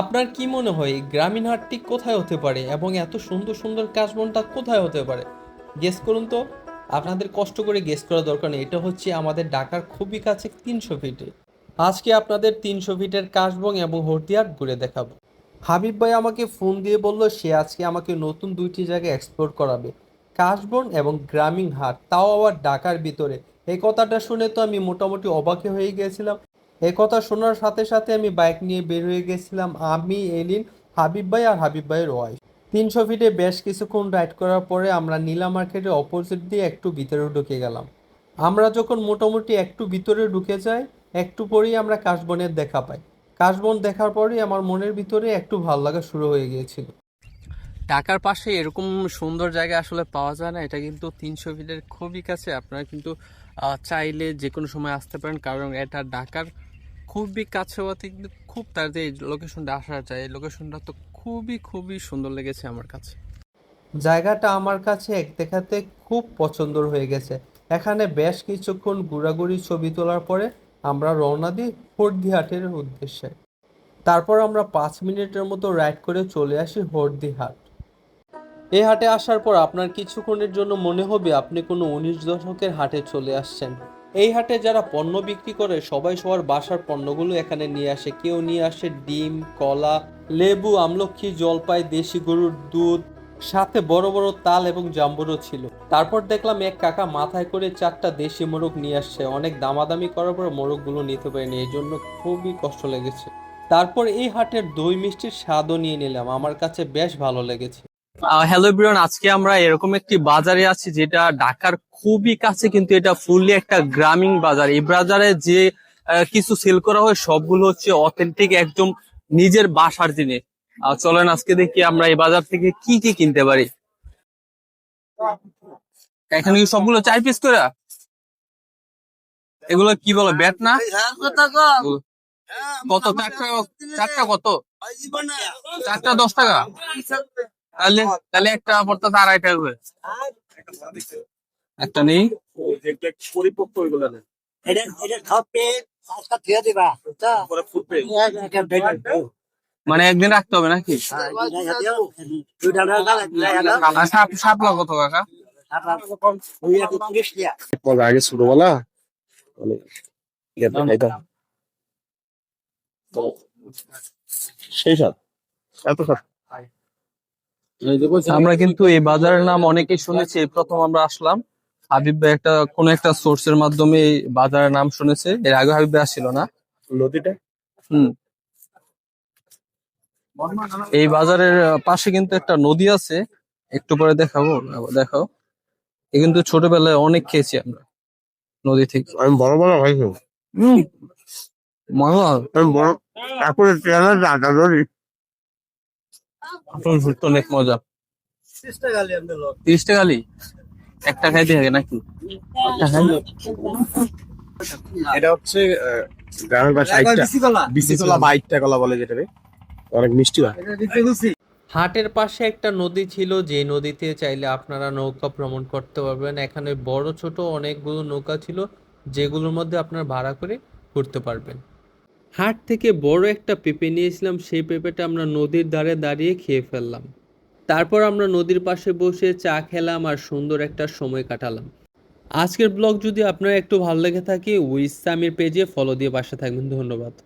আপনার কি মনে হয়, গ্রামীণ হাটটি কোথায় হতে পারে এবং এত সুন্দর সুন্দর কাশবনটা কোথায় হতে পারে? গেস করুন তো। আপনাদের কষ্ট করে গেস করা দরকার নেই। এটা হচ্ছে আমাদের ঢাকার খুবই কাছে তিনশো ফিটে আজকে আপনাদের তিনশো ফিটের কাশবং এবং হরদিয়ার ঘুরে দেখাবো। হাবিব ভাই আমাকে ফোন দিয়ে বলল, সে আজকে আমাকে নতুন দুইটি জায়গায় এক্সপ্লোর করাবে। কাশবন এবং গ্রামীণ হাট। তাও আবার ঢাকার ভিতরে। এই কথাটা শুনে তো আমি মোটামুটি অবাকে হয়ে গিয়েছিলাম। এই কথা শোনার সাথে সাথে আমি বাইক নিয়ে বের হয়ে গেছিলাম। আমি, এলিন, হাবিব ভাই আর হাবিব ভাইয়ের ওয়াইফ তিনশো ফিটে বেশ কিছুক্ষণ রাইড করার পরে আমরা নীলা মার্কেটের অপোজিট দিয়ে একটু ভিতরে ঢুকে গেলাম। আমরা যখন মোটামুটি একটু ভিতরে ঢুকে যাই, একটু পরেই আমরা কাশবনের দেখা পাই। কাশবন দেখার পরেই আমার মনের ভিতরে একটু ভালো লাগা শুরু হয়ে গিয়েছিল। ঢাকার পাশে এরকম সুন্দর জায়গা আসলে পাওয়া যায় না, এটা কিন্তু তিনশো ফিটের খুবই কাছে। আপনারা কিন্তু চাইলে যে কোনো সময় আসতে পারেন, কারণ এটা ঢাকার খুবই কাছে হওয়াতে কিন্তু খুব তাড়াতাড়ি এই লোকেশনটা আসা যায়। লোকেশনটা তো খুবই খুবই সুন্দর লেগেছে আমার কাছে। জায়গাটা আমার কাছে দেখাতে খুব পছন্দর হয়ে গেছে। এখানে বেশ কিছুক্ষণ ঘোরাঘুরি ছবি তোলার পরে আমরা রওনা দিই হর্দিহাটের উদ্দেশ্যে। তারপর আমরা পাঁচ মিনিটের মতো রাইড করে চলে আসি হর্দিহাট। এই হাটে আসার পর আপনার কিছুক্ষণের জন্য মনে হবে আপনি কোনো উনিশ দশকের হাটে চলে আসছেন। এই হাটে যারা পণ্য বিক্রি করে, সবাই সবার বাসার পণ্যগুলো এখানে নিয়ে আসে। কেউ নিয়ে আসে ডিম, কলা, লেবু আমলক্ষী জলপাই, দেশি গরুর দুধ, সাথে বড় বড় তাল এবং জাম্বুরও ছিল। তারপর দেখলাম এক কাকা মাথায় করে চারটা দেশি মোরগ নিয়ে আসছে। অনেক দামাদামি করার পর মোরগগুলো নিতে পারিনি, এই জন্য খুবই কষ্ট লেগেছে। তারপর এই হাটের দই মিষ্টির স্বাদও নিয়ে নিলাম। আমার কাছে বেশ ভালো লেগেছে। হ্যালো ব্রিয়ন আজকে আমরা এরকম একটি বাজারে আছি যেটা ঢাকার খুবই কাছে, কিন্তু এটা ফুললি একটা গ্রামীণ বাজার। এই বাজারে যে কিছু সেল করা হয়, সবগুলো হচ্ছে অথেন্টিক একদম নিজের বাসার জিনিস। চলেন আজকে দেখি আমরা এই বাজার থেকে কি কি কিনতে পারি। এখানে কি সবগুলো চার পিস করে? এগুলো কি বলে, ব্যাট না? কত? চারটা চারটা কত? চারটা দশ টাকা। তাহলে তাহলে একটা পড়তে আড়াই টাকা করে একটা নেই। পরিপক্ক ওইগুলো এটা এটা সব পেয়ে দিবা। মানে একদিন রাখতে হবে নাকি? হ্যাঁ, সাপলা কত কাকা? আগে ছোটবেলা মানে তো সেই সাথ এত সাথ আমরা কিন্তু এই বাজারের নাম অনেকেই শুনেছি। প্রথম আমরা আসলাম। হাবিব ভাই একটা কোন একটা সোর্সের মাধ্যমে এই বাজারের নাম শুনেছে। এর আগে হাবিব ভাই আসছিল না। নদীটা হুম। এই বাজারের পাশে কিন্তু একটা নদী আছে। একটু পরে দেখাবো দেখাও। এ কিন্তু ছোটবেলায় অনেক খেয়েছি আমরা নদী থেকে। আমি বড় বড় খাইছি। হুম। মজা। বড় তারপরে অনেক মজা। তিরিশ টাকা একটা খাইতে থাকে নাকি? একটা খাই। এটা হচ্ছে গ্রামের বাসা আইটটা। বিসি কলা বা আইটটা কলা বলে যেটা অনেক মিষ্টি হয়। হাটের পাশে একটা নদী ছিল যে নদীতে চাইলে আপনারা নৌকা ভ্রমণ করতে পারবেন। এখানে বড় ছোট অনেকগুলো নৌকা ছিল যেগুলোর মধ্যে আপনারা ভাড়া করে ঘুরতে পারবেন। হাট থেকে বড় একটা পেঁপে নিয়েছিলাম, সেই পেঁপেটা আমরা নদীর ধারে দাঁড়িয়ে খেয়ে ফেললাম। তারপর আমরা নদীর পাশে বসে চা খেলাম আর সুন্দর একটা সময় কাটালাম। আজকের ব্লগ যদি আপনার একটু ভালো লেগে থাকে উইসামির পেজে ফলো দিয়ে পাশে থাকবেন। ধন্যবাদ।